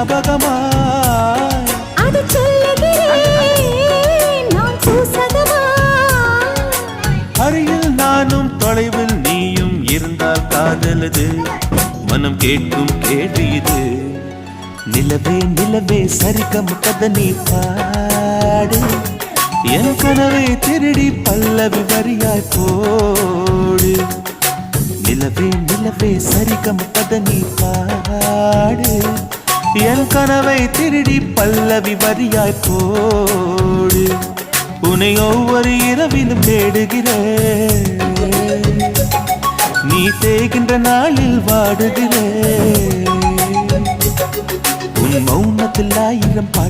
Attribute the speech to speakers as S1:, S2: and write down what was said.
S1: ஞாபகமா? அது அருகில் நானும் தொலைவில் நீயும் இருந்தால் காதலது. மனம் கேட்கும் கேள்வி இது. நிலவே நிலவே சரிகம் கத நீ பாடு. என் கனவை திருடி பல்லவி வரியாய் போடு. நிலவே நிலவே சரிகம் கத பாடு. உன் கனவை திருடி பல்லவி வரியாய் போடு. உன்னை ஒவ்வொரு இரவிலும் தேடுகிறேன். நீ தேகின்ற நாளில் வாடுகிறேன். உன் மௌனத்தில் ஆயிரம் பாட்டு